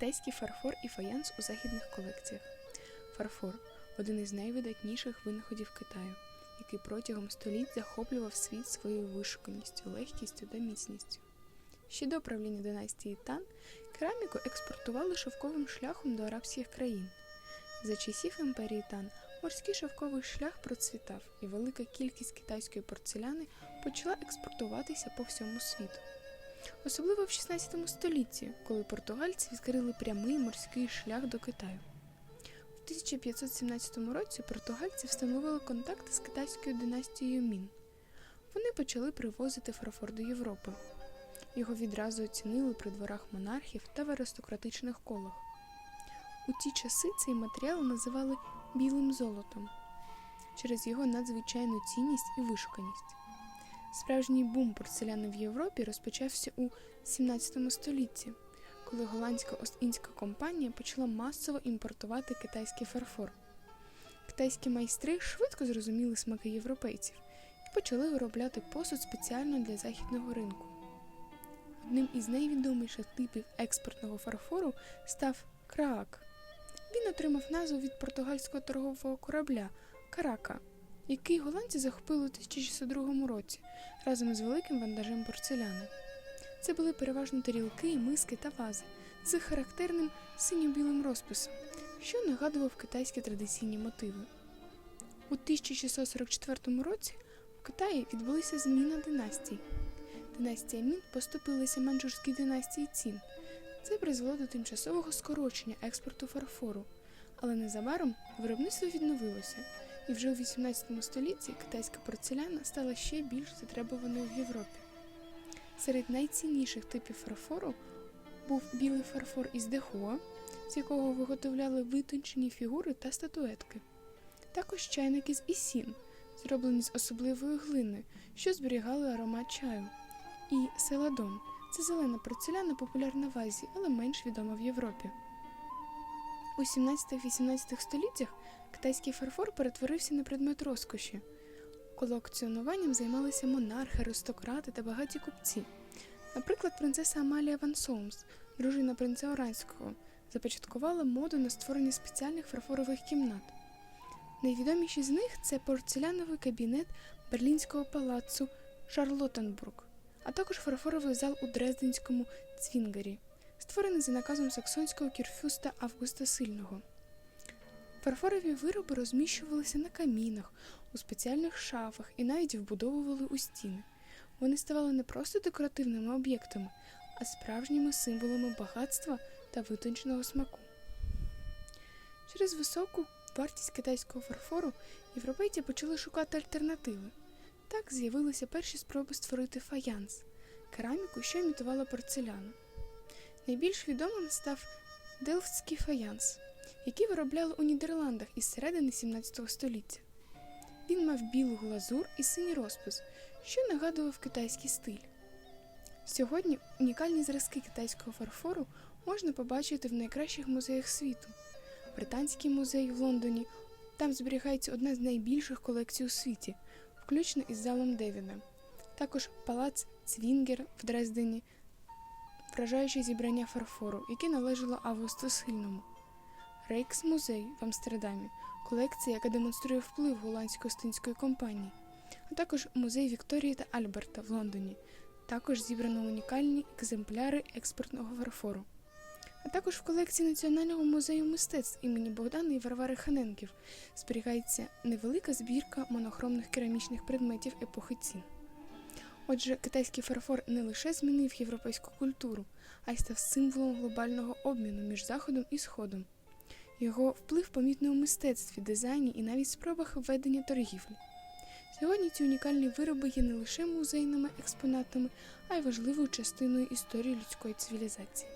Китайський фарфор і фаянс у західних колекціях. Фарфор один із найвидатніших винаходів Китаю, який протягом століть захоплював світ своєю вишуканістю, легкістю та міцністю. Ще до правління династії Тан кераміку експортували шовковим шляхом до арабських країн. За часів імперії Тан морський шовковий шлях процвітав, і велика кількість китайської порцеляни почала експортуватися по всьому світу. Особливо в 16 столітті, коли португальці відкрили прямий морський шлях до Китаю. В 1517 році португальці встановили контакти з китайською династією Мін. Вони почали привозити фарфор до Європи. Його відразу оцінили при дворах монархів та в аристократичних колах. У ті часи цей матеріал називали білим золотом через його надзвичайну цінність і вишуканість. Справжній бум порцеляни в Європі розпочався у 17 столітті, коли голландська Ост-Індська компанія почала масово імпортувати китайський фарфор. Китайські майстри швидко зрозуміли смаки європейців і почали виробляти посуд спеціально для західного ринку. Одним із найвідоміших типів експортного фарфору став краак. Він отримав назву від португальського торгового корабля Карака, який голландці захопили у 1602 році разом з великим вантажем порцеляни. Це були переважно тарілки, миски та вази з характерним синьо-білим розписом, що нагадував китайські традиційні мотиви. У 1644 році в Китаї відбулися зміна династій. Династія Мін поступилася манчжурській династії Цін. Це призвело до тимчасового скорочення експорту фарфору, але незабаром виробництво відновилося, і вже у 18 столітті китайська порцеляна стала ще більш затребуваною в Європі. Серед найцінніших типів фарфору був білий фарфор із Дехуа, з якого виготовляли витончені фігури та статуетки. Також чайники з Ісін, зроблені з особливої глини, що зберігали аромат чаю, і селадон це зелена порцеляна, популярна в Азії, але менш відома в Європі. У 17-18 століттях китайський фарфор перетворився на предмет розкоші. Колекціонуванням займалися монархи, аристократи та багаті купці. Наприклад, принцеса Амалія Ван Соумс, дружина принца Оранського, започаткувала моду на створення спеціальних фарфорових кімнат. Найвідоміші з них це порцеляновий кабінет Берлінського палацу Шарлоттенбург, а також фарфоровий зал у Дрезденському Цвінгері, створений за наказом саксонського кірфюста Августа Сильного. Фарфорові вироби розміщувалися на камінах, у спеціальних шафах і навіть вбудовували у стіни. Вони ставали не просто декоративними об'єктами, а справжніми символами багатства та витонченого смаку. Через високу вартість китайського фарфору європейці почали шукати альтернативи. Так з'явилися перші спроби створити фаянс кераміку, що імітувала порцеляну. Найбільш відомим став Делфтський фаянс, який виробляли у Нідерландах із середини 17 століття. Він мав білу глазур і синій розпис, що нагадував китайський стиль. Сьогодні унікальні зразки китайського фарфору можна побачити в найкращих музеях світу. Британський музей в Лондоні там зберігається одна з найбільших колекцій у світі, включно із залом Девіна. Також палац Цвінгер в Дрездені, вражаюче зібрання фарфору, яке належало Августу Сильному. Рейкс-музей в Амстердамі колекція, яка демонструє вплив голландської стинської компанії, а також музей Вікторії та Альберта в Лондоні. Також зібрано унікальні екземпляри експортного фарфору. А також в колекції Національного музею мистецтв імені Богдана і Варвари Ханенків зберігається невелика збірка монохромних керамічних предметів епохи цін. Отже, китайський фарфор не лише змінив європейську культуру, а й став символом глобального обміну між Заходом і Сходом. Його вплив помітний у мистецтві, дизайні і навіть спробах введення торгівлі. Сьогодні ці унікальні вироби є не лише музейними експонатами, а й важливою частиною історії людської цивілізації.